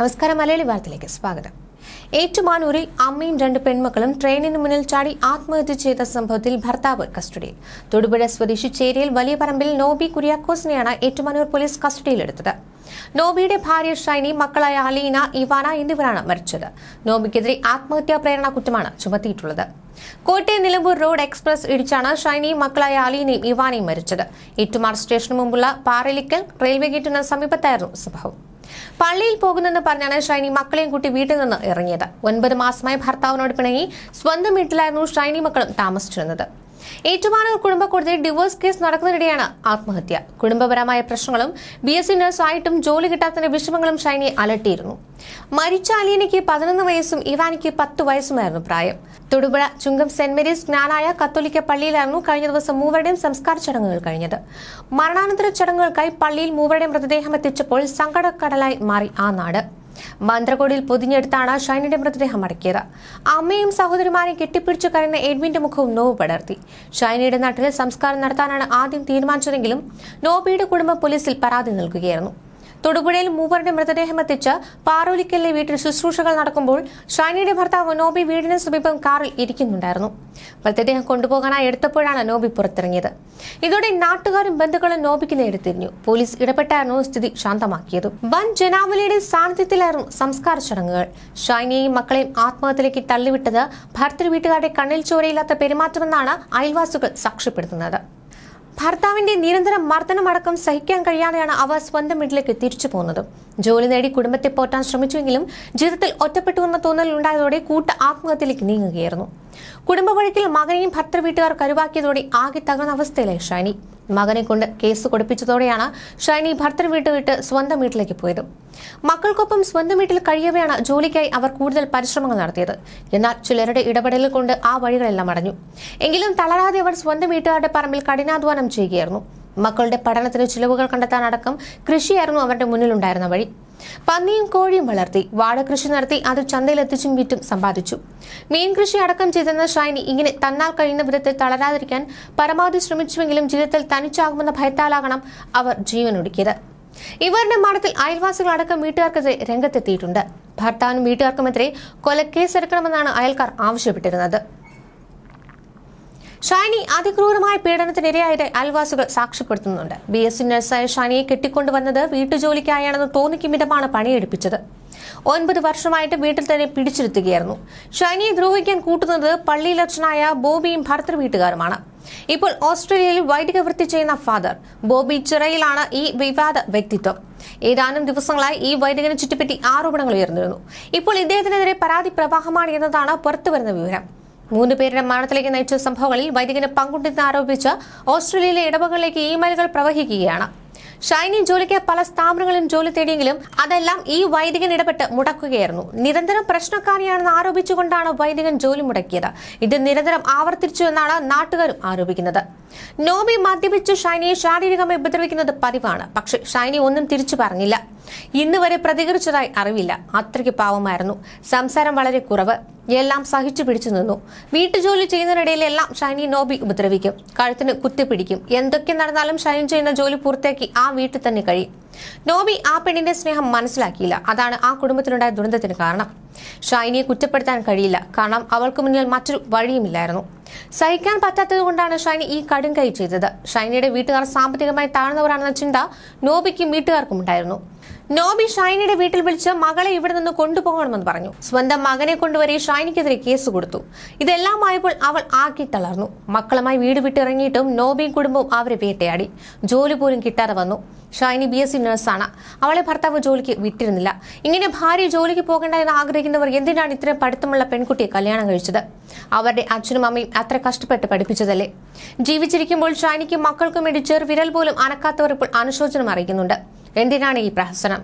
നമസ്കാരം മലയാളി വാർത്തയിലേക്ക് സ്വാഗതം. ഏറ്റുമാനൂരിൽ അമ്മയും രണ്ട് പെൺമക്കളും ട്രെയിനിന് മുന്നിൽ ചാടി ആത്മഹത്യ ചെയ്ത സംഭവത്തിൽ ഭർത്താവ് കസ്റ്റഡിയിൽ. തൊടുപുഴ സ്വദേശി ചേരിയിൽ വലിയ പറമ്പിൽ നോബി കുര്യാക്കോസിനെയാണ് ഏറ്റുമാനൂർ പോലീസ് കസ്റ്റഡിയിലെടുത്തത്. നോബിയുടെ ഭാര്യ ഷൈനി മക്കളായ അലീന ഇവാന എന്നിവരാണ് മരിച്ചത്. നോബിക്കെതിരെ ആത്മഹത്യാ പ്രേരണ കുറ്റമാണ് ചുമത്തിയിട്ടുള്ളത്. കോട്ടയം നിലമ്പൂർ റോഡ് എക്സ്പ്രസ് ഇടിച്ചാണ് ഷൈനിയും മക്കളായ അലീനയും ഇവാനയും മരിച്ചത്. ഏറ്റുമാർ സ്റ്റേഷന് മുമ്പുള്ള പാറലിക്കൽ റെയിൽവേ ഗേറ്റിന് സമീപത്തായിരുന്നു സംഭവം. പള്ളിയിൽ പോകുന്നെന്ന് പറഞ്ഞാണ് ഷൈനി മക്കളെയും കൂട്ടി വീട്ടിൽ നിന്ന് ഇറങ്ങിയത്. ഒൻപത് മാസമായി ഭർത്താവിനോട് പിണങ്ങി സ്വന്തം വീട്ടിലായിരുന്നു ഷൈനി മക്കളും താമസിച്ചിരുന്നത്. ഏറ്റുമാനൂർ കുടുംബ കോടതി ഡിവോഴ്സ് കേസ് നടക്കുന്നതിനിടെയാണ് ആത്മഹത്യ. കുടുംബപരമായ പ്രശ്നങ്ങളും ബി എസ് സി നഴ്സായിട്ടും ജോലി കിട്ടാത്തതിന്റെ വിഷമങ്ങളും ഷൈനി അലട്ടിയിരുന്നു. മരിച്ച അലീനയ്ക്ക് പതിനൊന്ന് വയസ്സും ഇവാനിക്ക് പത്ത് വയസ്സുമായിരുന്നു പ്രായം. തൊടുപുഴ ചുങ്കം സെന്റ് മേരീസ് ജ്ഞാനായ കത്തോലിക്ക പള്ളിയിലായിരുന്നു കഴിഞ്ഞ ദിവസം മൂവരുടെയും സംസ്കാര ചടങ്ങുകൾ കഴിഞ്ഞത്. മരണാനന്തര ചടങ്ങുകൾക്കായി പള്ളിയിൽ മൂവരുടെയും മൃതദേഹം എത്തിച്ചപ്പോൾ സങ്കടക്കടലായി മാറി ആ നാട്. മന്ത്രകോടിൽ പൊതിഞ്ഞെടുത്താണ് ഷൈനിന്റെ മൃതദേഹം അടക്കിയത്. അമ്മയും സഹോദരിമാരെയും കെട്ടിപ്പിടിച്ചു കരയുന്ന എഡ്വിന്റെ മുഖവും നോവ് പടർത്തി. ഷൈനിയുടെ നാട്ടിൽ സംസ്കാരം നടത്താനാണ് ആദ്യം തീരുമാനിച്ചതെങ്കിലും നോബിയുടെ കുടുംബം പോലീസിൽ പരാതി നൽകുകയായിരുന്നു. തൊടുപുഴയിൽ മൂവരുടെ മൃതദേഹം എത്തിച്ച് പാറോലിക്കലിലെ വീട്ടിൽ ശുശ്രൂഷകൾ നടക്കുമ്പോൾ ഷൈനിയുടെ ഭർത്താവ് നോബി വീടിന് സമീപം കാറിൽ ഇരിക്കുന്നുണ്ടായിരുന്നു. മൃതദേഹം കൊണ്ടുപോകാനായി എടുത്തപ്പോഴാണ് നോബി പുറത്തിറങ്ങിയത്. ഇതോടെ നാട്ടുകാരും ബന്ധുക്കളും നോബിക്ക് നേരിട്ടിരിഞ്ഞു പോലീസ് ഇടപെട്ടായിരുന്നു സ്ഥിതി ശാന്തമാക്കിയത്. വൻ ജനാവലിയുടെ സാന്നിധ്യത്തിലായിരുന്നു സംസ്കാര ചടങ്ങുകൾ. ഷൈനിയെയും മക്കളെയും ആത്മഹത്യയിലേക്ക് തള്ളിവിട്ടത് ഭർത്തൃ വീട്ടുകാരുടെ കണ്ണിൽ ചോരയില്ലാത്ത പെരുമാറ്റമെന്നാണ് അയൽവാസികൾ സാക്ഷ്യപ്പെടുത്തുന്നത്. ഭർത്താവിന്റെ നിരന്തരം മർദ്ദനമടക്കം സഹിക്കാൻ കഴിയാതെയാണ് അവർ സ്വന്തം വീട്ടിലേക്ക് തിരിച്ചു പോകുന്നത്. ജോലി നേടി കുടുംബത്തെ പോറ്റാൻ ശ്രമിച്ചുവെങ്കിലും ജീവിതത്തിൽ ഒറ്റപ്പെട്ടു എന്ന തോന്നൽ ഉണ്ടായതോടെ കൂട്ട ആത്മഹത്യയിലേക്ക് നീങ്ങുകയായിരുന്നു. കുടുംബ വഴക്കിൽ മകനെയും ഭർത്തൃ വീട്ടുകാർ കരുവാക്കിയതോടെ ആകെ തകർന്ന അവസ്ഥയിലായി ഷൈനി. മകനെ കൊണ്ട് കേസ് കൊടുപ്പിച്ചതോടെയാണ് ഷൈനി ഭർത്തൃ വീട്ട് വിട്ട് സ്വന്തം വീട്ടിലേക്ക് പോയത്. മക്കൾക്കൊപ്പം സ്വന്തം വീട്ടിൽ കഴിയവെയാണ് ജോലിക്കായി അവർ കൂടുതൽ പരിശ്രമങ്ങൾ നടത്തിയത്. എന്നാൽ ചിലരുടെ ഇടപെടൽ കൊണ്ട് ആ വഴികളെല്ലാം അടഞ്ഞു. എങ്കിലും തളരാതെ അവർ സ്വന്തം വീട്ടുകാരുടെ പറമ്പിൽ കഠിനാധ്വാനം ചെയ്യുകയായിരുന്നു. മക്കളുടെ പഠനത്തിന് ചിലവുകൾ കണ്ടെത്താനടക്കം കൃഷിയായിരുന്നു അവരുടെ മുന്നിലുണ്ടായിരുന്ന വഴി. പന്നിയും കോഴിയും വളർത്തി വാഴകൃഷി നടത്തി അത് ചന്തയിലെത്തിച്ചും വിറ്റും സമ്പാദിച്ചു. മീൻ കൃഷി അടക്കം ചെയ്തെന്ന ഷൈനി ഇങ്ങനെ തന്നാൽ കഴിയുന്ന വിധത്തിൽ തളരാതിരിക്കാൻ പരമാവധി ശ്രമിച്ചുവെങ്കിലും ജീവിതത്തിൽ തനിച്ചാകുമെന്ന ഭയത്താലാകണം അവർ ജീവനൊടുക്കിയത്. ഇവരുടെ മരണത്തിൽ അയൽവാസികൾ അടക്കം വീട്ടുകാർക്കെതിരെ രംഗത്തെത്തിയിട്ടുണ്ട്. ഭർത്താവിനും വീട്ടുകാർക്കുമെതിരെ കൊലക്കേസെടുക്കണമെന്നാണ് അയൽക്കാർ ആവശ്യപ്പെട്ടിരുന്നത്. ഷാനി അതിക്രൂരമായ പീഡനത്തിനിരയായത് അയൽവാസികൾ സാക്ഷ്യപ്പെടുത്തുന്നുണ്ട്. ബി എസ് സി നഴ്സായ ഷാനിയെ കെട്ടിക്കൊണ്ടുവന്നത് വീട്ടുജോലിക്കായാണെന്ന് തോന്നിക്കും വിധമാണ് പണിയെടുപ്പിച്ചത്. ഒൻപത് വർഷമായിട്ട് വീട്ടിൽ തന്നെ പിടിച്ചിരുത്തുകയായിരുന്നു. ഷൈനിയെ ദ്രോഹിക്കാൻ കൂട്ടുന്നത് പള്ളിയിലച്ഛനായ ബോബിയും ഭർത്തൃ വീട്ടുകാരുമാണ്. ഇപ്പോൾ ഓസ്ട്രേലിയയിൽ വൈദിക വൃത്തി ചെയ്യുന്ന ഫാദർ ബോബി ചിറയിലാണ് ഈ വിവാദ വ്യക്തിത്വം. ഏതാനും ദിവസങ്ങളായി ഈ വൈദികനെ ചുറ്റിപ്പറ്റി ആരോപണങ്ങൾ ഉയർന്നിരുന്നു. ഇപ്പോൾ ഇദ്ദേഹത്തിനെതിരെ പരാതി പ്രവാഹമാണ് എന്നതാണ് പുറത്തുവരുന്ന വിവരം. മൂന്ന് പേരുടെ മരണത്തിലേക്ക് നയിച്ച സംഭവങ്ങളിൽ വൈദികനെ പങ്കുണ്ടെന്ന് ആരോപിച്ച് ഓസ്ട്രേലിയയിലെ ഇടവകളിലേക്ക് ഇമെയിലുകൾ പ്രവഹിക്കുകയാണ്. ഷൈനി ജോലിക്ക് പല സ്ഥാപനങ്ങളിലും ജോലി തേടിയെങ്കിലും അതെല്ലാം ഈ വൈദികൻ ഇടപെട്ട് മുടക്കുകയായിരുന്നു. നിരന്തരം പ്രശ്നക്കാരിയാണെന്ന് ആരോപിച്ചുകൊണ്ടാണ് വൈദികൻ ജോലി മുടക്കിയത്. ഇത് നിരന്തരം ആവർത്തിച്ചു എന്നാണ് നാട്ടുകാരും ആരോപിക്കുന്നത്. നോബി മദ്യപിച്ച് ഷൈനിയെ ശാരീരികമായി ഉപദ്രവിക്കുന്നത് പതിവാണ്. പക്ഷെ ഷൈനി ഒന്നും തിരിച്ചു പറഞ്ഞില്ല. ഇന്ന് വരെ പ്രതികരിച്ചതായി അറിവില്ല. അത്രയ്ക്ക് പാവമായിരുന്നു. സംസാരം വളരെ കുറവ്. എല്ലാം സഹിച്ചു പിടിച്ചു നിന്നു. വീട്ടുജോലി ചെയ്യുന്നതിനിടയിൽ എല്ലാം ഷൈനി നോബി ഉപദ്രവിക്കും. കഴുത്തിന് കുത്തിപ്പിടിക്കും എന്തൊക്കെ നടന്നാലും ഷൈൻ ചെയ്യുന്ന ജോലി പൂർത്തിയാക്കി ആ വീട്ടിൽ തന്നെ കഴിയും. നോബി ആ പെണ്ണിന്റെ സ്നേഹം മനസ്സിലാക്കിയില്ല. അതാണ് ആ കുടുംബത്തിനുണ്ടായ ദുരന്തത്തിന് കാരണം. ഷൈനിയെ കുറ്റപ്പെടുത്താൻ കഴിയില്ല. കാരണം അവൾക്ക് മുന്നിൽ മറ്റൊരു വഴിയുമില്ലായിരുന്നു. സഹിക്കാൻ പറ്റാത്തത് കൊണ്ടാണ് ഷൈനി ഈ കടും കൈ ചെയ്തത്. ഷൈനിയുടെ വീട്ടുകാർ സാമ്പത്തികമായി താഴ്ന്നവരാണെന്ന ചിന്ത നോബിക്കും വീട്ടുകാർക്കും ഉണ്ടായിരുന്നു. നോബി ഷൈനിയുടെ വീട്ടിൽ വിളിച്ച് മകളെ ഇവിടെ നിന്ന് കൊണ്ടുപോകണമെന്ന് പറഞ്ഞു. സ്വന്തം മകനെ കൊണ്ടുവരെ ഷൈനിക്കെതിരെ കേസ് കൊടുത്തു. ഇതെല്ലാം ആയപ്പോൾ അവൾ ആക്കി തളർന്നു. മക്കളുമായി വീട് വിട്ടിറങ്ങിയിട്ടും നോബിയും കുടുംബവും അവരെ വേട്ടയാടി. ജോലി പോലും കിട്ടാതെ വന്നു. ഷൈനി ബി എസ് സി നഴ്സാണ്. അവളെ ഭർത്താവ് ജോലിക്ക് വിട്ടിരുന്നില്ല. ഇങ്ങനെ ഭാര്യ ജോലിക്ക് പോകണ്ട എന്ന് ആഗ്രഹിക്കുന്നവർ എന്തിനാണ് ഇത്രയും പഠിത്തമുള്ള പെൺകുട്ടിയെ കല്യാണം കഴിച്ചത്? അവരുടെ അച്ഛനും അമ്മയും അത്ര കഷ്ടപ്പെട്ട് പഠിപ്പിച്ചതല്ലേ? ജീവിച്ചിരിക്കുമ്പോൾ ഷൈനിക്കും മക്കൾക്കും വേണ്ടി ചെറുവിരൽ പോലും അനക്കാത്തവർ ഇപ്പോൾ അനുശോചനം അറിയിക്കുന്നുണ്ട്. എന്തിനാണ് ഈ പ്രഹസനം?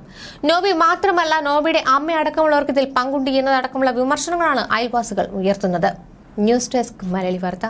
നോബി മാത്രമല്ല നോബിയുടെ അമ്മ അടക്കമുള്ളവർക്ക് ഇതിൽ പങ്കുണ്ട് എന്നതടക്കമുള്ള വിമർശനങ്ങളാണ് അയൽവാസികൾ ഉയർത്തുന്നത്. ന്യൂസ് ഡെസ്ക് മലയാളി വാർത്ത.